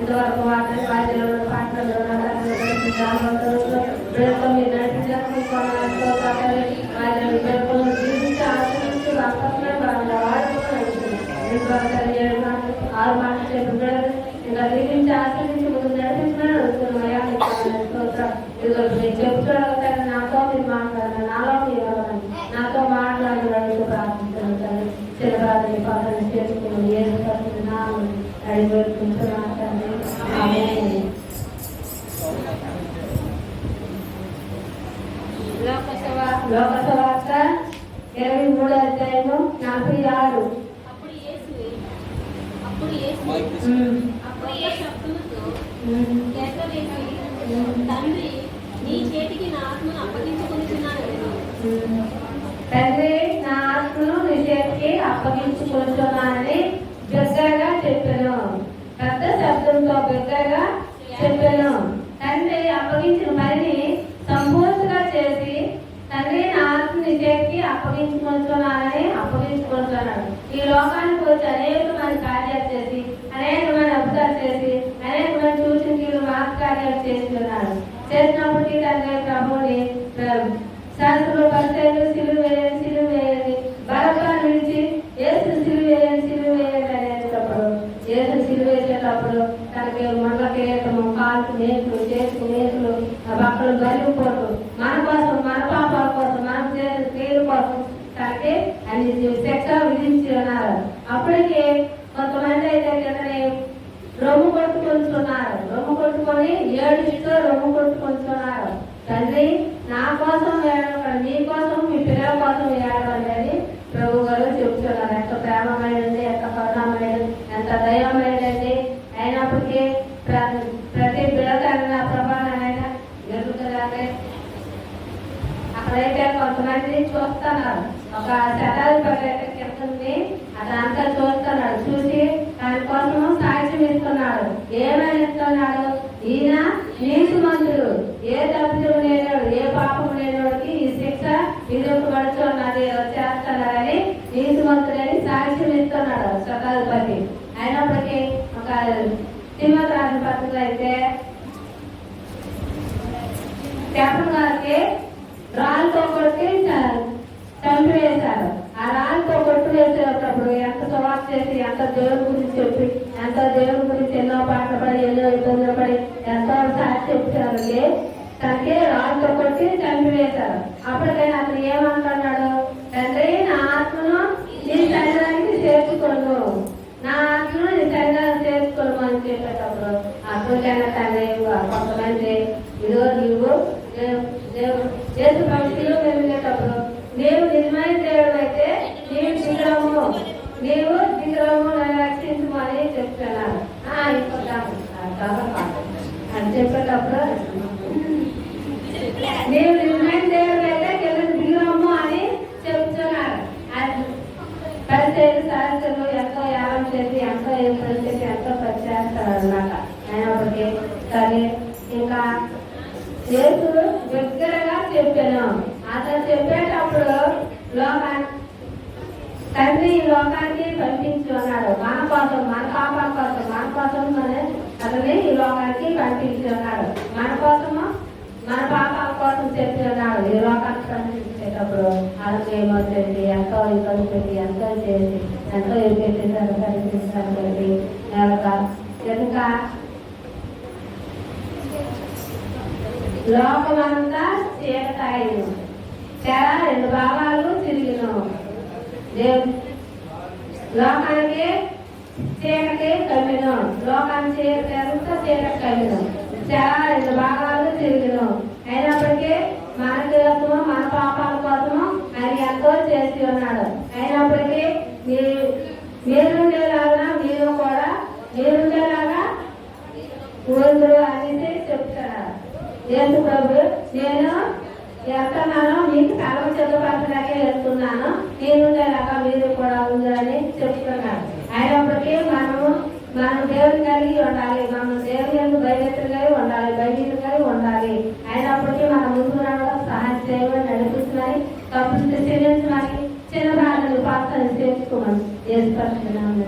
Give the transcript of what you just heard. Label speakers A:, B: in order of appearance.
A: ఇంతవరకు వాటిని పాటలు పాటలు లోకసవార్త ఇరవై మూడో అధ్యాయము నలభై ఆరు.
B: అప్పుడు యేసు అప్పుడు యేసు
A: ఉమ్,
B: అప్పుడు ఏ శబ్దముతో తండ్రి నీ చేతికి నా ఆత్మను అప్పగించుకుంటున్నాను.
A: తండ్రి నా ఆత్మను నీ చేతికి అప్పగించుకుంటున్నానని బిగ్గరగా చెప్పాను. పెద్ద శబ్దంతో బిగ్గరగా చెప్పాను. తండ్రి అప్పగించిన పనిని సంపూర్తిగా చేసి తండ్రి నా ఆత్మ నీ చేతికి అప్పగించుకుంటున్నానని అప్పగించుకుంటున్నాడు ఈ లోకానికి వచ్చి అనేక మంది కార్యాలు చేసి అనేక మంది అద్భుతాలు చేసి అనేక మంది సూచనలు మాకు కార్యాలు చేస్తున్నాడు చేసినప్పటికీ తండ్రి ప్రభుని శాస్త్రులు పరిచయాలు సిలువ వేయండి సిలువ వేయండి బరబాన్ని విడిచి ఏసు సిలువ వేయండి సిలువ వేయండి అనేటప్పుడు ఏసు సిలువ వేసేటప్పుడు తనకి మండల కిరీటము కాలు నేతులు చేతులు నేతులు ఆ బట్టలు బలిపోటు మన కోసం మన పాపాల కోసం మన చేసిన క్రియల కోసం తనకి అన్ని శిక్ష విధించి ఉన్నారు అప్పటికే కొంతమంది అయితే కిందనే రొమ్ము కొట్టుకుంటున్నారు రొమ్ము కొట్టుకొని ఏడుస్తూ రొమ్ము కొట్టుకుంటున్నారు తండ్రి నా కోసం ఏడవండి నీ కోసం మీ పిల్లల కోసం ఏడవండి అని ప్రభు గారు చెబుతున్నారు ఎంత ప్రేమమైనది ఎంత కరుణమైనది ఎంత దైవమైనది అయినప్పటికీ ప్ర- ప్రతి పిల్లకైనా ప్రభానైనా జరుగుతుందంటే అక్కడైతే కొంతమంది చూస్తున్నారు. ఒక శతాధిపతి అయితే అదంతా చూస్తున్నాడు చూసి దానికోసం సాక్ష్యం ఇస్తున్నాడు ఏమని ఇస్తున్నాడు ఈయన నీతిమంతుడు. ఏ తప్పిదం లేనివాడు ఏ పాపం లేనివాడికి ఈ శిక్ష విధింపబడుతున్నది చేస్తున్నారని నీతిమంతుడని సాక్ష్యం ఇస్తున్నాడు శతాధిపతి అయినప్పటికీ ఒక తిమ్మతి రాజు పత్రిక అయితే కెప్టెన్ గారికి రాళ్ళతో కొట్టి చంపివేశారు. ఆ కొట్టు వేసేటప్పుడు ఎంత సువార్త చేసి ఎంత దేవుని గురించి చెప్పి ఎంత దేవుని గురించి ఎన్నో పాటలు పడి ఎన్నో ఇబ్బందులు పడి ఎంతో సాక్షి చెప్పారండి తనకి రాళ్ళతో కొట్టి చంపివేశారు. అప్పటికైనా అతను ఏమంటున్నాడు? తండ్రి నా ఆత్మను నీ శరీరానికి చేర్చుకోను. నా ఆత్మను నీ శరీరాన్ని చేర్చుకోను అని చెప్పేటప్పుడు అప్పటికైనా తండ్రి కొంతమంది ఇదో నీవు దేవుడు చేసి యేసు భక్తిలో వెళ్ళేటప్పుడు నీవు నిజమైన దేవుడు అయితే నీవు దిగరము నీవు దిగరము నన్ను రక్షించము అని చెప్తున్నాను అని చెప్పేటప్పుడు నేను నిర్ణయం దేవుడు అయితే కింద దిగరము అని చెప్తున్నారు అది పరిచయం శాస్త్రులు ఎంతో యాగం చేసి ఎంతో ఏర్పడి చేసి ఎంతో పరిచేస్తారు అన్నమాట అయినప్పటికీ సరే ఇంకా యేసు దగ్గరగా చెప్పాను. అతను చెప్పేటప్పుడు లోకానికి తండ్రి ఈ లోకానికి పంపించి ఉన్నాడు. మన కోసం మన పాపాల కోసం మన కోసం అతని ఈ లోకానికి పంపించి ఉన్నాడు. మన కోసము మన పాపాల కోసం చెప్పి ఉన్నాడు. ఈ లోకానికి పంపించేటప్పుడు అతను ఏమవుతుంది ఎంతో ఇబ్బంది పెట్టి ఎంతో చేసి ఎంతో ఎదుపెట్టి కనిపిస్తారు పెట్టి ఇంకా లోకమంతా చీకటాయిను చాలా రెండు భావాలు తిరిగినాము లోకానికి చీకటి కమ్మిను. లోకానికి చీకటి అంతా చీకటి కమ్మిను. చాలా రెండు భాగాలు తిరిగినాం. అయినప్పటికీ మన కోసము మన పాపాల కోసము ఆయన ఎంతో చేసి ఉన్నాడు. అయినప్పటికీ మీరు మీరుండేలాగా మీరు కూడా మీరుండేలాగా ఊళ్ళు అనేసి చెప్తున్నారు యేసు ప్రభు నేను వెళ్తున్నాను మీకు కలవ చదువుపరచడాకే వెళ్తున్నాను నేను నేనుండేలాగా మీరు కూడా ఉందని చెప్తున్నాను అయినప్పటికీ మనము మనం దేవుని కలిగి ఉండాలి మనం దేవుని ఎందుకు భయభక్తులుగా ఉండాలి భయభీతులుగా ఉండాలి. అయినప్పటికీ మన ముందు రావడం సహాయం చేయమని నడిపిస్తున్నాయి. తప్పులు చెల్లించమని చిన్న బాధలు పాత్ర చేసుకోమని ఏర్పడుతున్నాను